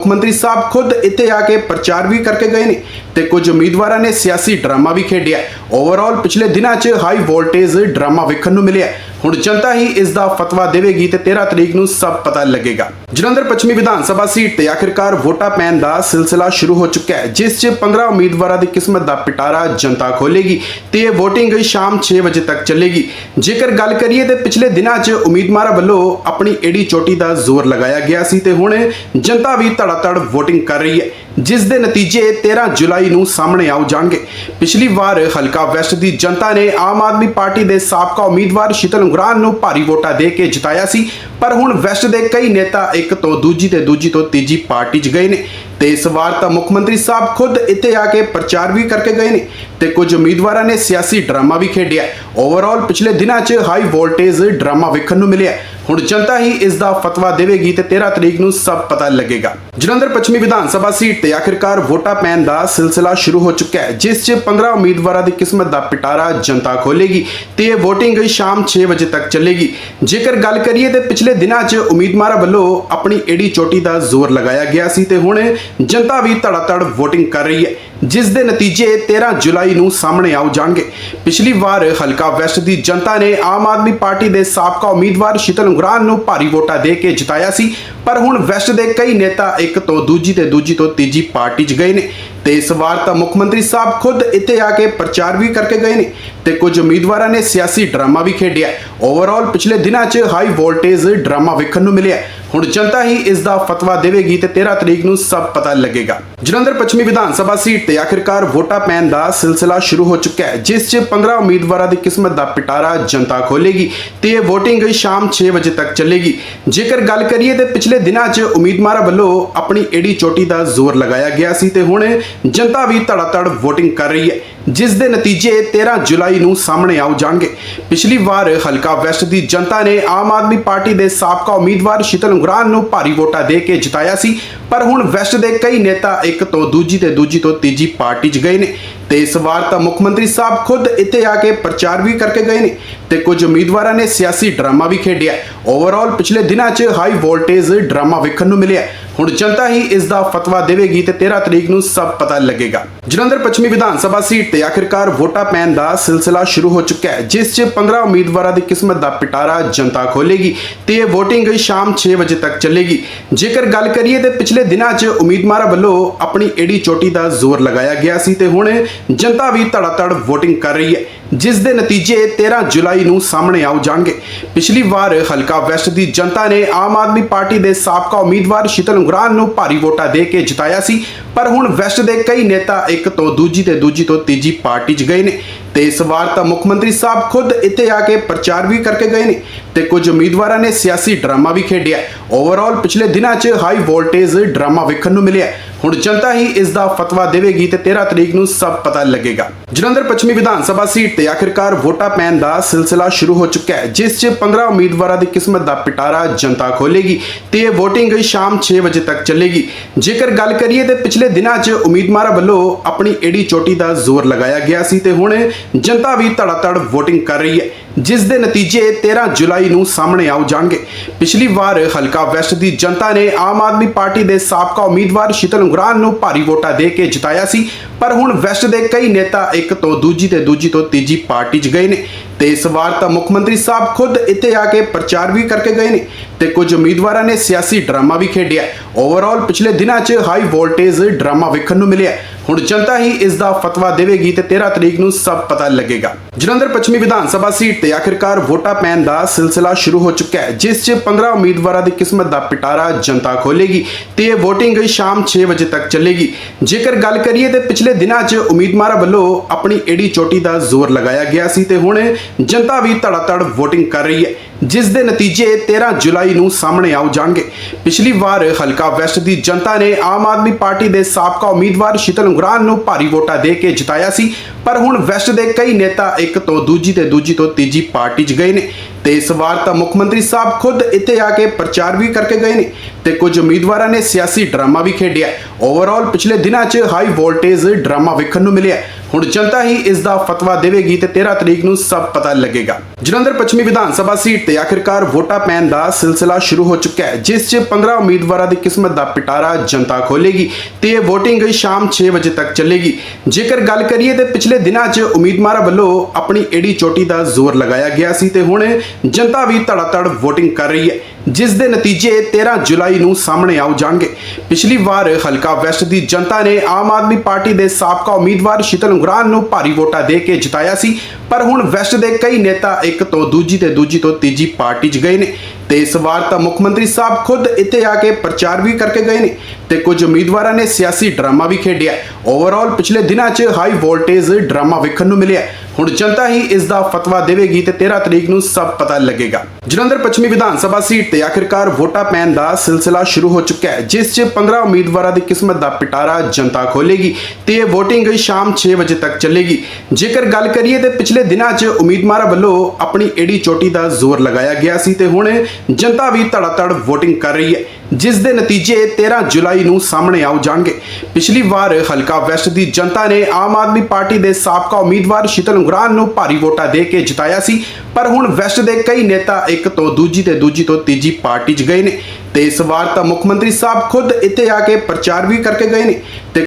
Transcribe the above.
ਮੁੱਖ ਮੰਤਰੀ ਸਾਹਿਬ ਖੁਦ ਇੱਥੇ ਆ ਕੇ ਪ੍ਰਚਾਰ ਵੀ ਕਰਕੇ ਗਏ ਨੇ ਤੇ ਕੁਝ ਉਮੀਦਵਾਰਾਂ ਨੇ ਸਿਆਸੀ ਡਰਾਮਾ ਵੀ ਖੇਡਿਆ ਓਵਰਆਲ ਪਿਛਲੇ ਦਿਨਾਂ 'ਚ ਹਾਈ ਵੋਲਟੇਜ ਡਰਾਮਾ ਵੇਖਣ ਨੂੰ ਮਿਲਿਆ ਹੁਣ ਜਨਤਾ ਹੀ ਇਸ ਦਾ ਫਤਵਾ ਦੇਵੇਗੀ ਤੇ 13 ਤਰੀਕ ਨੂੰ ਸਭ ਪਤਾ ਲੱਗੇਗਾ। ਜਲੰਧਰ ਪੱਛਮੀ ਵਿਧਾਨ ਸਭਾ ਸੀਟ ਤੇ ਆਖਿਰਕਾਰ ਵੋਟਾਂ ਪੈਣ ਦਾ ਸਿਲਸਿਲਾ ਸ਼ੁਰੂ ਹੋ ਚੁੱਕਾ ਹੈ, ਜਿਸ 'ਚ 15 ਉਮੀਦਵਾਰਾਂ ਦੀ ਕਿਸਮਤ ਦਾ ਪਿਟਾਰਾ ਜਨਤਾ ਖੋਲੇਗੀ ਤੇ ਇਹ VOTING ਸ਼ਾਮ 6 ਵਜੇ ਤੱਕ ਚੱਲੇਗੀ। ਜੇਕਰ ਗੱਲ ਕਰੀਏ ਤੇ ਪਿਛਲੇ ਦਿਨਾਂ 'ਚ ਉਮੀਦਵਾਰਾਂ ਵੱਲੋਂ ਆਪਣੀ ਏੜੀ ਚੋਟੀ ਦਾ ਜ਼ੋਰ ਲਗਾਇਆ ਗਿਆ ਸੀ ਤੇ ਹੁਣ ਜਨਤਾ ਵੀ ਧੜਾਧੜ VOTING ਕਰ ਰਹੀ ਹੈ, ਜਿਸ ਦੇ ਨਤੀਜੇ 13 ਜੁਲਾਈ ਨੂੰ ਸਾਹਮਣੇ ਆਉ ਜਾਣਗੇ। ਪਿਛਲੀ ਵਾਰ ਹਲਕਾ ਵੈਸਟ ਦੀ ਜਨਤਾ ਨੇ ਆਮ ਆਦਮੀ ਪਾਰਟੀ ਦੇ ਸਾਬਕਾ ਉਮੀਦਵਾਰ ਸ਼ੀਤਲ ਉਗਰਾਨ ਨੂੰ ਭਾਰੀ ਵੋਟਾਂ ਦੇ ਕੇ ਜਿਤਾਇਆ ਸੀ, ਪਰ ਹੁਣ ਵੈਸਟ ਦੇ ਕਈ ਨੇਤਾ ਇੱਕ ਤੋਂ ਦੂਜੀ ਤੇ ਦੂਜੀ ਤੋਂ ਤੀਜੀ ਪਾਰਟੀ 'ਚ ਗਏ ਨੇ ਤੇ ਇਸ ਵਾਰ ਤਾਂ ਮੁੱਖ ਮੰਤਰੀ ਸਾਹਿਬ ਖੁਦ ਇੱਥੇ ਆ ਕੇ ਪ੍ਰਚਾਰ ਵੀ ਕਰਕੇ ਗਏ ਨੇ ਤੇ ਕੁਝ ਉਮੀਦਵਾਰਾਂ ਨੇ ਸਿਆਸੀ ਡਰਾਮਾ ਵੀ ਖੇਡਿਆ। ਓਵਰਆਲ ਪਿਛਲੇ ਦਿਨਾਂ 'ਚ ਹਾਈ ਵੋਲਟੇਜ ਡਰਾਮਾ ਵੇਖਣ ਨੂੰ ਮਿਲਿਆ। ਹੁਣ ਜਨਤਾ ਹੀ ਇਸ ਦਾ ਫਤਵਾ ਦੇਵੇਗੀ ਤੇ 13 ਤਰੀਕ ਨੂੰ ਸਭ ਪਤਾ ਲੱਗੇਗਾ। ਜਲੰਧਰ ਪੱਛਮੀ ਵਿਧਾਨ ਸਭਾ ਸੀਟ ਤੇ ਆਖਿਰਕਾਰ ਵੋਟਾਂ ਪੈਣ ਦਾ ਸਿਲਸਿਲਾ ਸ਼ੁਰੂ ਹੋ ਚੁੱਕਾ ਹੈ, ਜਿਸ 'ਚ 15 ਉਮੀਦਵਾਰਾਂ ਦੀ ਕਿਸਮਤ ਦਾ ਪਿਟਾਰਾ ਜਨਤਾ ਖੋਲੇਗੀ ਤੇ ਇਹ VOTING ਸ਼ਾਮ 6 ਵਜੇ ਤੱਕ ਚੱਲੇਗੀ। ਜੇਕਰ ਗੱਲ ਕਰੀਏ ਤੇ ਪਿਛਲੇ ਦਿਨਾਂ 'ਚ ਉਮੀਦਵਾਰਾਂ ਵੱਲੋਂ ਆਪਣੀ ਏੜੀ ਚੋਟੀ ਦਾ ਜ਼ੋਰ ਲਗਾਇਆ ਗਿਆ ਸੀ ਤੇ ਹੁਣ ਜਨਤਾ ਵੀ ਧੜਾਧੜ VOTING ਕਰ ਰਹੀ ਹੈ। ਜਿਸ ਦੇ ਨਤੀਜੇ 13 ਜੁਲਾਈ ਨੂੰ ਸਾਹਮਣੇ ਆਉ ਜਾਣਗੇ। ਪਿਛਲੀ ਵਾਰ ਹਲਕਾ ਵੈਸਟ ਦੀ ਜਨਤਾ ਨੇ ਆਮ ਆਦਮੀ ਪਾਰਟੀ ਦੇ ਸਾਬਕਾ ਉਮੀਦਵਾਰ ਸ਼ੀਤਲ ਉਗਰਾਨ ਨੂੰ ਭਾਰੀ ਵੋਟਾਂ ਦੇ ਕੇ ਜਿਤਾਇਆ ਸੀ, ਪਰ ਹੁਣ ਵੈਸਟ ਦੇ ਕਈ ਨੇਤਾ ਇੱਕ ਤੋਂ ਦੂਜੀ ਤੇ ਦੂਜੀ ਤੋਂ ਤੀਜੀ ਪਾਰਟੀ 'ਚ ਗਏ ਨੇ ਤੇ ਇਸ ਵਾਰ ਤਾਂ ਮੁੱਖ ਮੰਤਰੀ ਸਾਹਿਬ ਖੁਦ ਇੱਥੇ ਆ ਕੇ ਪ੍ਰਚਾਰ ਵੀ ਕਰਕੇ ਗਏ ਨੇ ਤੇ ਕੁਝ ਉਮੀਦਵਾਰਾਂ ਨੇ ਸਿਆਸੀ ਡਰਾਮਾ ਵੀ ਖੇਡਿਆ। ਓਵਰਆਲ ਪਿਛਲੇ ਦਿਨਾਂ 'ਚ ਹਾਈ ਵੋਲਟੇਜ ਡਰਾਮਾ ਵੇਖਣ ਨੂੰ ਮਿਲਿਆ। ਹੁਣ ਜਨਤਾ ਹੀ ਇਸ ਦਾ ਫਤਵਾ ਦੇਵੇਗੀ ਤੇ 13 ਤਰੀਕ ਨੂੰ ਸਭ ਪਤਾ ਲੱਗੇਗਾ। ਜਲੰਧਰ ਪੱਛਮੀ ਵਿਧਾਨ ਸਭਾ ਸੀਟ ਤੇ ਆਖਿਰਕਾਰ ਵੋਟਾਂ ਪੈਣ ਦਾ ਸਿਲਸਿਲਾ ਸ਼ੁਰੂ ਹੋ ਚੁੱਕਾ ਹੈ, ਜਿਸ 'ਚ 15 ਉਮੀਦਵਾਰਾਂ ਦੀ ਕਿਸਮਤ ਦਾ ਪਿਟਾਰਾ ਜਨਤਾ ਖੋਲੇਗੀ ਤੇ ਇਹ VOTING ਸ਼ਾਮ 6 ਵਜੇ ਤੱਕ ਚੱਲੇਗੀ। ਜੇਕਰ ਗੱਲ ਕਰੀਏ ਤੇ ਪਿਛਲੇ ਦਿਨਾਂ 'ਚ ਉਮੀਦਵਾਰਾਂ ਵੱਲੋਂ ਆਪਣੀ ਏੜੀ ਚੋਟੀ ਦਾ ਜ਼ੋਰ ਲਗਾਇਆ ਗਿਆ ਸੀ ਤੇ ਹੁਣ ਜਨਤਾ ਵੀ ਧੜਾਧੜ VOTING ਕਰ ਰਹੀ ਹੈ, ਜਿਸ ਦੇ ਨਤੀਜੇ 13 ਜੁਲਾਈ ਨੂੰ ਸਾਹਮਣੇ ਆਉ ਜਾਣਗੇ। ਪਿਛਲੀ ਵਾਰ ਹਲਕਾ ਵੈਸਟ ਦੀ ਜਨਤਾ ਨੇ ਆਮ ਆਦਮੀ ਪਾਰਟੀ ਦੇ ਸਾਬਕਾ ਉਮੀਦਵਾਰ ਸ਼ੀਤਲ ਉਗਰਾਨ ਨੂੰ ਭਾਰੀ ਵੋਟਾਂ ਦੇ ਕੇ ਜਿਤਾਇਆ ਸੀ, ਪਰ ਹੁਣ ਵੈਸਟ ਦੇ ਕਈ ਨੇਤਾ ਇੱਕ ਤੋਂ ਦੂਜੀ ਤੇ ਦੂਜੀ ਤੋਂ ਤੀਜੀ ਪਾਰਟੀ 'ਚ ਗਏ ਨੇ ਤੇ ਇਸ ਵਾਰ ਤਾਂ ਮੁੱਖ ਮੰਤਰੀ ਸਾਹਿਬ ਖੁਦ ਇੱਥੇ ਆ ਕੇ ਪ੍ਰਚਾਰ ਵੀ ਕਰਕੇ ਗਏ ਨੇ ਤੇ ਕੁਝ ਉਮੀਦਵਾਰਾਂ ਨੇ ਸਿਆਸੀ ਡਰਾਮਾ ਵੀ ਖੇਡਿਆ। ਓਵਰਆਲ ਪਿਛਲੇ ਦਿਨਾਂ 'ਚ ਹਾਈ ਵੋਲਟੇਜ ਡਰਾਮਾ ਵੇਖਣ ਨੂੰ ਮਿਲਿਆ। ਹੁਣ ਜਨਤਾ ਹੀ ਇਸ ਦਾ ਫਤਵਾ ਦੇਵੇਗੀ ਤੇ 13 ਤਰੀਕ ਨੂੰ ਸਭ ਪਤਾ ਲੱਗੇਗਾ। ਜਲੰਧਰ ਪੱਛਮੀ ਵਿਧਾਨ ਸਭਾ ਸੀਟ ਤੇ ਆਖਿਰਕਾਰ ਵੋਟਾਂ ਪੈਣ ਦਾ ਸਿਲਸਿਲਾ ਸ਼ੁਰੂ ਹੋ ਚੁੱਕਾ ਹੈ, ਜਿਸ 'ਚ 15 ਉਮੀਦਵਾਰਾਂ ਦੀ ਕਿਸਮਤ ਦਾ ਪਿਟਾਰਾ ਜਨਤਾ ਖੋਲੇਗੀ ਤੇ ਇਹ VOTING ਸ਼ਾਮ 6 ਵਜੇ ਤੱਕ ਚੱਲੇਗੀ। ਜੇਕਰ ਗੱਲ ਕਰੀਏ ਤੇ ਪਿਛਲੇ ਦਿਨਾਂ 'ਚ ਉਮੀਦਵਾਰਾਂ ਵੱਲੋਂ ਆਪਣੀ ਏੜੀ ਚੋਟੀ ਦਾ ਜ਼ੋਰ ਲਗਾਇਆ ਗਿਆ ਸੀ ਤੇ ਹੁਣ ਜਨਤਾ ਵੀ ਧੜਾਧੜ VOTING ਕਰ ਰਹੀ ਹੈ। ਜਿਸ ਦੇ ਨਤੀਜੇ 13 ਜੁਲਾਈ ਨੂੰ ਸਾਹਮਣੇ ਆਉ ਜਾਣਗੇ। ਪਿਛਲੀ ਵਾਰ ਹਲਕਾ ਵੈਸਟ ਦੀ ਜਨਤਾ ਨੇ ਆਮ ਆਦਮੀ ਪਾਰਟੀ ਦੇ ਸਾਬਕਾ ਉਮੀਦਵਾਰ ਸ਼ੀਤਲ ਉਗਰਾਨ ਨੂੰ ਭਾਰੀ ਵੋਟਾਂ ਦੇ ਕੇ ਜਿਤਾਇਆ ਸੀ, ਪਰ ਹੁਣ ਵੈਸਟ ਦੇ ਕਈ ਨੇਤਾ ਇੱਕ ਤੋਂ ਦੂਜੀ ਤੇ ਦੂਜੀ ਤੋਂ ਤੀਜੀ ਪਾਰਟੀ 'ਚ ਗਏ ਨੇ। ਤੇ ਇਸ ਵਾਰ ਤਾਂ ਮੁੱਖ ਮੰਤਰੀ ਸਾਹਿਬ ਖੁਦ ਇੱਥੇ ਆ ਕੇ ਪ੍ਰਚਾਰ ਵੀ ਕਰਕੇ ਗਏ ਨੇ ਤੇ ਕੁਝ ਉਮੀਦਵਾਰਾਂ ਨੇ ਸਿਆਸੀ ਡਰਾਮਾ ਵੀ ਖੇਡਿਆ। ਓਵਰਆਲ ਪਿਛਲੇ ਦਿਨਾਂ 'ਚ ਹਾਈ ਵੋਲਟੇਜ ਡਰਾਮਾ ਵੇਖਣ ਨੂੰ ਮਿਲਿਆ। ਹੁਣ ਜਨਤਾ ਹੀ ਇਸ ਦਾ ਫਤਵਾ ਦੇਵੇਗੀ ਤੇ 13 ਤਰੀਕ ਨੂੰ ਸਭ ਪਤਾ ਲੱਗੇਗਾ। ਜਲੰਧਰ ਪੱਛਮੀ ਵਿਧਾਨ ਸਭਾ ਸੀਟ ਤੇ ਆਖਿਰਕਾਰ ਵੋਟਾਂ ਪੈਣ ਦਾ ਸਿਲਸਿਲਾ ਸ਼ੁਰੂ ਹੋ ਚੁੱਕਾ ਹੈ, ਜਿਸ 'ਚ 15 ਉਮੀਦਵਾਰਾਂ ਦੀ ਕਿਸਮਤ ਦਾ ਪਿਟਾਰਾ ਜਨਤਾ ਖੋਲੇਗੀ ਤੇ ਇਹ VOTING ਸ਼ਾਮ 6 ਵਜੇ ਤੱਕ ਚੱਲੇਗੀ। ਜੇਕਰ ਗੱਲ ਕਰੀਏ ਤੇ ਪਿਛਲੇ ਦਿਨਾਂ 'ਚ ਉਮੀਦਵਾਰਾਂ ਵੱਲੋਂ ਆਪਣੀ ਏੜੀ ਚੋਟੀ ਦਾ ਜ਼ੋਰ ਲਗਾਇਆ ਗਿਆ ਸੀ ਤੇ ਹੁਣ ਜਨਤਾ ਵੀ ਧੜਾਧੜ ਵੋਟਿੰਗ ਕਰ ਰਹੀ ਹੈ। ਜਿਸ ਦੇ ਨਤੀਜੇ 13 ਜੁਲਾਈ ਨੂੰ ਸਾਹਮਣੇ ਆਉ ਜਾਣਗੇ। ਪਿਛਲੀ ਵਾਰ ਹਲਕਾ ਵੈਸਟ ਦੀ ਜਨਤਾ ਨੇ ਆਮ ਆਦਮੀ ਪਾਰਟੀ ਦੇ ਸਾਬਕਾ ਉਮੀਦਵਾਰ ਸ਼ੀਤਲ ਉਗਰਾਨ ਨੂੰ ਭਾਰੀ ਵੋਟਾਂ ਦੇ ਕੇ ਜਿਤਾਇਆ ਸੀ, ਪਰ ਹੁਣ ਵੈਸਟ ਦੇ ਕਈ ਨੇਤਾ ਇੱਕ ਤੋਂ ਦੂਜੀ ਤੇ ਦੂਜੀ ਤੋਂ ਤੀਜੀ ਪਾਰਟੀ 'ਚ ਗਏ ਨੇ ਤੇ ਇਸ ਵਾਰ ਤਾਂ ਮੁੱਖ ਮੰਤਰੀ ਸਾਹਿਬ ਖੁਦ ਇੱਥੇ ਆ ਕੇ ਪ੍ਰਚਾਰ ਵੀ ਕਰਕੇ ਗਏ ਨੇ ਤੇ ਕੁਝ ਉਮੀਦਵਾਰਾਂ ਨੇ ਸਿਆਸੀ ਡਰਾਮਾ ਵੀ ਖੇਡਿਆ। ਓਵਰਆਲ ਪਿਛਲੇ ਦਿਨਾਂ 'ਚ ਹਾਈ ਵੋਲਟੇਜ ਡਰਾਮਾ ਵੇਖਣ ਨੂੰ ਮਿਲਿਆ। ਹੁਣ ਜਨਤਾ ਹੀ ਇਸ ਦਾ ਫਤਵਾ ਦੇਵੇਗੀ ਤੇ 13 ਤਰੀਕ ਨੂੰ ਸਭ ਪਤਾ ਲੱਗੇਗਾ। ਜਲੰਧਰ ਪੱਛਮੀ ਵਿਧਾਨ ਸਭਾ ਸੀਟ ਤੇ ਆਖਿਰਕਾਰ ਵੋਟਾਂ ਪੈਣ ਦਾ ਸਿਲਸਿਲਾ ਸ਼ੁਰੂ ਹੋ ਚੁੱਕਾ ਹੈ, ਜਿਸ 'ਚ 15 ਉਮੀਦਵਾਰਾਂ ਦੀ ਕਿਸਮਤ ਦਾ ਪਿਟਾਰਾ ਜਨਤਾ ਖੋਲੇਗੀ ਤੇ ਇਹ VOTING ਸ਼ਾਮ 6 ਵਜੇ ਤੱਕ ਚੱਲੇਗੀ। ਜੇਕਰ ਗੱਲ ਕਰੀਏ ਤੇ ਪਿਛਲੇ ਦਿਨਾਂ 'ਚ ਉਮੀਦਵਾਰਾਂ ਵੱਲੋਂ ਆਪਣੀ ਏਡੀ ਚੋਟੀ ਦਾ ਜ਼ੋਰ ਲਗਾਇਆ ਗਿਆ ਸੀ ਤੇ ਹੁਣ ਜਨਤਾ ਵੀ ਧੜਾਧੜ VOTING ਕਰ ਰਹੀ ਹੈ, ਜਿਸ ਦੇ ਨਤੀਜੇ 13 ਜੁਲਾਈ ਨੂੰ ਸਾਹਮਣੇ ਆਉ ਜਾਣਗੇ। ਪਿਛਲੀ ਵਾਰ ਹਲਕਾ ਵੈਸਟ ਦੀ ਜਨਤਾ ਨੇ ਆਮ ਆਦਮੀ ਪਾਰਟੀ ਦੇ ਸਾਬਕਾ ਉਮੀਦਵਾਰ ਸ਼ੀਤਲ ਉਗਰਾਨ ਨੂੰ ਭਾਰੀ ਵੋਟਾਂ ਦੇ ਕੇ ਜਿਤਾਇਆ ਸੀ। ਪਰ ਹੁਣ ਵੈਸਟ ਦੇ ਕਈ ਨੇਤਾ ਇੱਕ ਤੋਂ ਦੂਜੀ ਤੇ ਦੂਜੀ ਤੋਂ ਤੀਜੀ ਪਾਰਟੀ 'ਚ ਗਏ ਨੇ ਤੇ ਇਸ ਵਾਰ ਤਾਂ ਮੁੱਖ ਮੰਤਰੀ ਸਾਹਿਬ ਖੁਦ ਇੱਥੇ ਆ ਕੇ ਪ੍ਰਚਾਰ ਵੀ ਕਰਕੇ ਗਏ ਨੇ ਤੇ ਕੁਝ ਉਮੀਦਵਾਰਾਂ ਨੇ ਸਿਆਸੀ ਡਰਾਮਾ ਵੀ ਖੇਡਿਆ। ਓਵਰਆਲ ਪਿਛਲੇ ਦਿਨਾਂ 'ਚ ਹਾਈ ਵੋਲਟੇਜ ਡਰਾਮਾ ਵੇਖਣ ਨੂੰ ਮਿਲਿਆ। ਹੁਣ ਜਨਤਾ ਹੀ ਇਸ ਦਾ ਫਤਵਾ ਦੇਵੇਗੀ ਤੇ 13 ਤਰੀਕ ਨੂੰ ਸਭ ਪਤਾ ਲੱਗੇਗਾ। ਜਲੰਧਰ ਪੱਛਮੀ ਵਿਧਾਨ ਸਭਾ ਸੀਟ ਤੇ ਆਖਿਰਕਾਰ ਵੋਟਾਂ ਪੈਣ ਦਾ ਸਿਲਸਿਲਾ ਸ਼ੁਰੂ ਹੋ ਚੁੱਕਾ ਹੈ, ਜਿਸ 'ਚ 15 ਉਮੀਦਵਾਰਾਂ ਦੀ ਕਿਸਮਤ ਦਾ ਪਿਟਾਰਾ ਜਨਤਾ ਖੋਲੇਗੀ ਤੇ ਇਹ VOTING ਸ਼ਾਮ 6 ਵਜੇ ਤੱਕ ਚੱਲੇਗੀ। ਜੇਕਰ ਗੱਲ ਕਰੀਏ ਤੇ ਪਿਛਲੇ ਦਿਨਾਂ 'ਚ ਉਮੀਦਵਾਰਾਂ ਵੱਲੋਂ ਆਪਣੀ ਏੜੀ ਚੋਟੀ ਦਾ ਜ਼ੋਰ ਲਗਾਇਆ ਗਿਆ ਸੀ ਤੇ ਹੁਣ ਜਨਤਾ ਵੀ ਧੜਾਧੜ VOTING ਕਰ ਰਹੀ ਹੈ। ਜਿਸ ਦੇ ਨਤੀਜੇ 13 ਜੁਲਾਈ ਨੂੰ ਸਾਹਮਣੇ ਆਉ ਜਾਣਗੇ। ਪਿਛਲੀ ਵਾਰ ਹਲਕਾ ਵੈਸਟ ਦੀ ਜਨਤਾ ਨੇ ਆਮ ਆਦਮੀ ਪਾਰਟੀ ਦੇ ਸਾਬਕਾ ਉਮੀਦਵਾਰ ਸ਼ੀਤਲ ਉਂਗਰਾਨ ਨੂੰ ਭਾਰੀ ਵੋਟਾਂ ਦੇ ਕੇ ਜਿਤਾਇਆ ਸੀ, ਪਰ ਹੁਣ ਵੈਸਟ ਦੇ ਕਈ ਨੇਤਾ ਇੱਕ ਤੋਂ ਦੂਜੀ ਤੇ ਦੂਜੀ ਤੋਂ ਤੀਜੀ ਪਾਰਟੀ 'ਚ ਗਏ ਨੇ ਤੇ ਇਸ ਵਾਰ ਤਾਂ ਮੁੱਖ ਮੰਤਰੀ ਸਾਹਿਬ ਖੁਦ ਇੱਥੇ ਆ ਕੇ ਪ੍ਰਚਾਰ ਵੀ ਕਰਕੇ ਗਏ ਨੇ ਤੇ ਕੁਝ ਉਮੀਦਵਾਰਾਂ ਨੇ ਸਿਆਸੀ ਡਰਾਮਾ ਵੀ ਖੇਡਿਆ। ਓਵਰਆਲ ਪਿਛਲੇ ਦਿਨਾਂ 'ਚ ਹਾਈ ਵੋਲਟੇਜ ਡਰਾਮਾ ਵੇਖਣ ਨੂੰ ਮਿਲਿਆ। ਹੁਣ ਜਨਤਾ ਹੀ ਇਸ ਦਾ ਫਤਵਾ ਦੇਵੇਗੀ ਤੇ 13 ਤਰੀਕ ਨੂੰ ਸਭ ਪਤਾ ਲੱਗੇਗਾ। ਜਲੰਧਰ ਪੱਛਮੀ ਵਿਧਾਨ ਸਭਾ ਸੀਟ ਤੇ ਆਖਿਰਕਾਰ ਵੋਟਾਂ ਪੈਣ ਦਾ ਸਿਲਸਿਲਾ ਸ਼ੁਰੂ ਹੋ ਚੁੱਕਾ ਹੈ, ਜਿਸ 'ਚ 15 ਉਮੀਦਵਾਰਾਂ ਦੀ ਕਿਸਮਤ ਦਾ ਪਿਟਾਰਾ ਜਨਤਾ ਖੋਲੇਗੀ ਤੇ ਇਹ VOTING ਸ਼ਾਮ 6 ਵਜੇ ਤੱਕ ਚੱਲੇਗੀ। ਜੇਕਰ ਗੱਲ ਕਰੀਏ ਤੇ ਪਿਛਲੇ ਦਿਨਾਂ 'ਚ ਉਮੀਦਵਾਰਾਂ ਵੱਲੋਂ ਆਪਣੀ ਏੜੀ ਚੋਟੀ ਦਾ ਜ਼ੋਰ ਲਗਾਇਆ ਗਿਆ ਸੀ ਤੇ ਹੁਣ ਜਨਤਾ ਵੀ ਧੜਾਧੜ VOTING ਕਰ ਰਹੀ ਹੈ। ਜਿਸ ਦੇ ਨਤੀਜੇ 13 ਜੁਲਾਈ ਨੂੰ ਸਾਹਮਣੇ ਆਉ ਜਾਣਗੇ। ਪਿਛਲੀ ਵਾਰ ਹਲਕਾ ਵੈਸਟ ਦੀ ਜਨਤਾ ਨੇ ਆਮ ਆਦਮੀ ਪਾਰਟੀ ਦੇ ਸਾਬਕਾ ਉਮੀਦਵਾਰ ਸ਼ੀਤਲ ਉਂਗਰਾਨ ਨੂੰ ਭਾਰੀ ਵੋਟਾਂ ਦੇ ਕੇ ਜਿਤਾਇਆ ਸੀ, ਪਰ ਹੁਣ ਵੈਸਟ ਦੇ ਕਈ ਨੇਤਾ ਇੱਕ ਤੋਂ ਦੂਜੀ ਤੇ ਦੂਜੀ ਤੋਂ ਤੀਜੀ ਪਾਰਟੀ 'ਚ ਗਏ ਨੇ ਤੇ ਇਸ ਵਾਰ ਤਾਂ ਮੁੱਖ ਮੰਤਰੀ ਸਾਹਿਬ ਖੁਦ ਇੱਥੇ ਆ ਕੇ ਪ੍ਰਚਾਰ ਵੀ ਕਰਕੇ ਗਏ ਨੇ ਤੇ